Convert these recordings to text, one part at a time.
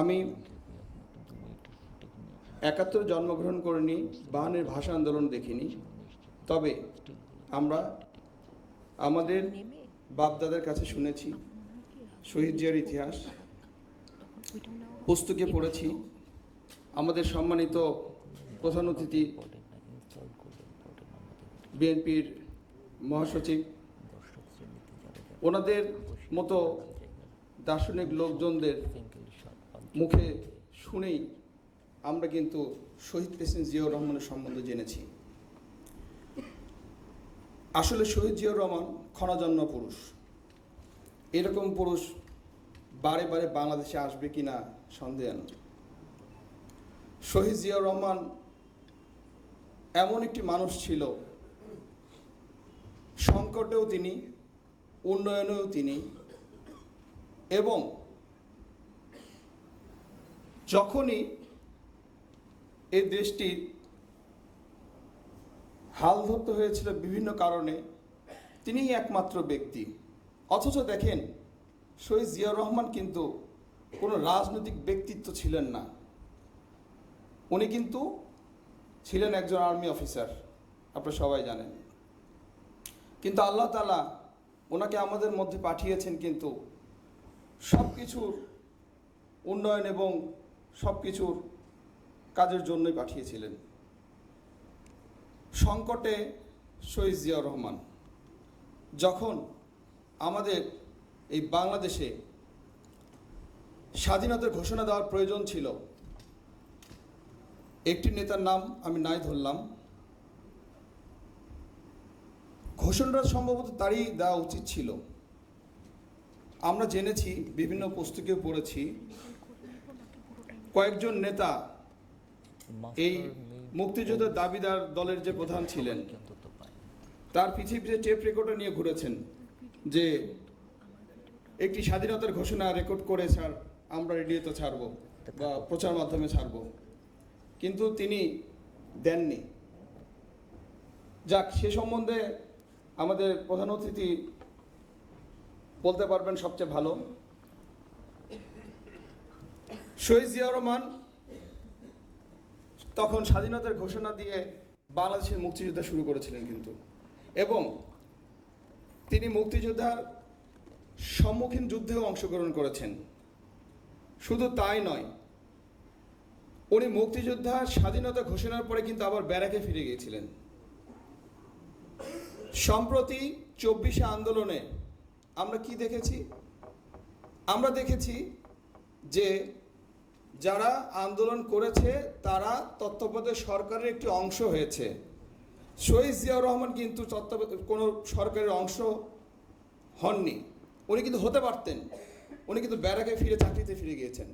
আমি একাত্তরে জন্মগ্রহণ করিনি বাহানের ভাষা আন্দোলন দেখিনি। তবে আমরা আমাদের বাপদাদার কাছে শুনেছি, শহীদ জিয়ার ইতিহাস। পুস্তকে পড়েছি। আমাদের সম্মানিত প্রধান অতিথি, বিএনপির মহাসচিব। ওনাদের মতো দার্শনিক লোকজনদের মুখে শুনেই আমরা কিন্তু শহীদ প্রেসিডেন্ট জিয়াউর রহমানের সম্বন্ধে জেনেছি। আসলে শহীদ জিয়াউর রহমান ক্ষণজন্ম পুরুষ। এরকম পুরুষ বারে বারে বাংলাদেশে আসবে কি না সন্দেহ শহীদ জিয়াউর রহমান এমন একটি মানুষ ছিল, সংকটেও তিনি, উন্নয়নেও তিনি, এবং যখনই এই দেশটির হাল ধরতে হয়েছিল বিভিন্ন কারণে, তিনিই একমাত্র ব্যক্তি। অথচ দেখেন, শহীদ জিয়াউর রহমান কিন্তু কোনো রাজনৈতিক ব্যক্তিত্ব ছিলেন না। উনি কিন্তু ছিলেন একজন আর্মি অফিসার, আপনারা সবাই জানেন। কিন্তু আল্লাহ তালা ওনাকে আমাদের মধ্যে পাঠিয়েছেন কিন্তু সব কিছুর উন্নয়ন এবং সব কিছুর কাজের জন্যই পাঠিয়েছিলেন। সংকটে শহীদ জিয়াউর রহমান, যখন আমাদের এই বাংলাদেশে স্বাধীনতার ঘোষণা দেওয়ার প্রয়োজন ছিল, একটি নেতার নাম আমি নাই ধরলাম। ঘোষণাটা সম্ভবত তারই দেওয়া উচিত ছিল। আমরা জেনেছি, বিভিন্ন পুস্তকে পড়েছি কয়েকজন নেতা এই মুক্তিযুদ্ধের দাবিদার দলের যে প্রধান ছিলেন তার পিছিয়ে পিছিয়ে টেপ রেকর্ডার নিয়ে ঘুরেছেন যে একটি স্বাধীনতার ঘোষণা রেকর্ড করে ছাড় আমরা রেডিওতে ছাড়বো বা প্রচার মাধ্যমে ছাড়বো। কিন্তু তিনি দেননি। যাক সে সম্বন্ধে আমাদের প্রধান অতিথি বলতে পারবেন সবচেয়ে ভালো। শহীদ জিয়াউর রহমান তখন স্বাধীনতার ঘোষণা দিয়ে বাংলাদেশের মুক্তিযোদ্ধা শুরু করেছিলেন কিন্তু। এবং তিনি মুক্তিযোদ্ধার সম্মুখীন যুদ্ধেও অংশগ্রহণ করেছেন। শুধু তাই নয়, উনি মুক্তিযোদ্ধার স্বাধীনতা ঘোষণার পরে কিন্তু আবার ব্যারাকে ফিরে গিয়েছিলেন। সম্প্রতি চব্বিশে আন্দোলনে আমরা কি দেখেছি? আমরা দেখেছি যে যারা আন্দোলন করেছে, তারা তত্ত্বাবধায়ক সরকারের একটি অংশ হয়েছে। শহীদ জিয়াউর রহমান কিন্তু তত্ত্বাবধায়ক, কোনো সরকারের অংশ হননি। উনি কিন্তু হতে পারতেন। উনি কিন্তু ব্যারাকে ফিরে, চাকরিতে ফিরে গিয়েছেন।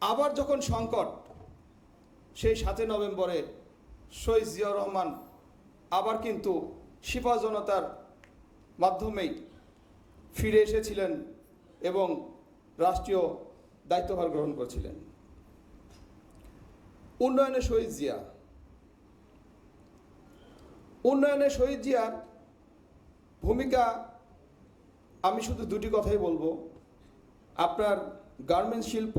আবার যখন সংকট, সেই সাতই নভেম্বরে শহীদ জিয়াউর রহমান আবার কিন্তু সিপা জনতার মাধ্যমেই ফিরে এসেছিলেন এবং রাষ্ট্রীয় দায়িত্বভার গ্রহণ করেছিলেন। উন্নয়নে শহীদ জিয়া। উন্নয়নে শহীদ জিয়ার ভূমিকা আমি শুধু দুটি কথাই বলব। আপনার গার্মেন্টস শিল্প,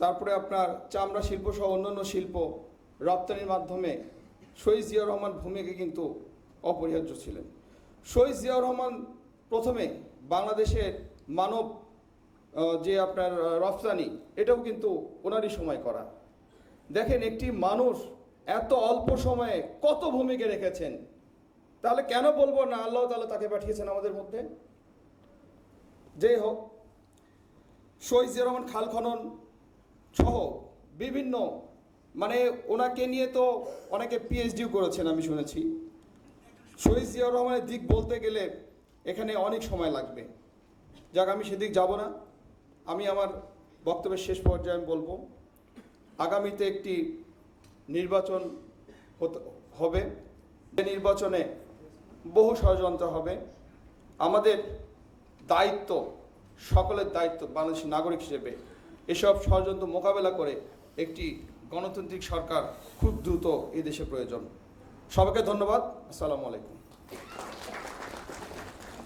তারপরে আপনার চামড়া শিল্প সহ অন্যান্য শিল্প রপ্তানির মাধ্যমে শহীদ জিয়াউর রহমান ভূমিকা কিন্তু অপরিহার্য ছিলেন। শহীদ জিয়া রহমান প্রথমে বাংলাদেশের মানব যে আপনার রফতানি এটাও কিন্তু ওনারই সময় করা। দেখেন, একটি মানুষ এত অল্প সময়ে কত ভূমিকা রেখেছেন, তাহলে কেন বলব না আল্লাহ তাহলে তাকে পাঠিয়েছেন আমাদের মধ্যে? যেই হোক, শহীদ রহমান খাল খনন সহ বিভিন্ন মানে ওনাকে নিয়ে তো অনেকে পিএইচডিও করেছেন আমি শুনেছি। শহীদ জিয়াউর রহমানের দিক বলতে গেলে এখানে অনেক সময় লাগবে। যাক, আমি সেদিক যাব না। আমি আমার বক্তব্যের শেষ পর্যায়ে আমি বলব, আগামীতে একটি নির্বাচন হবে। যে নির্বাচনে বহু ষড়যন্ত্র হবে। আমাদের দায়িত্ব, সকলের দায়িত্ব বাংলাদেশের নাগরিক হিসেবে। এসব ষড়যন্ত্র মোকাবেলা করে একটি গণতান্ত্রিক সরকার খুব দ্রুত এই দেশে প্রয়োজন। সবাইকে ধন্যবাদ। আসসালামু আলাইকুম।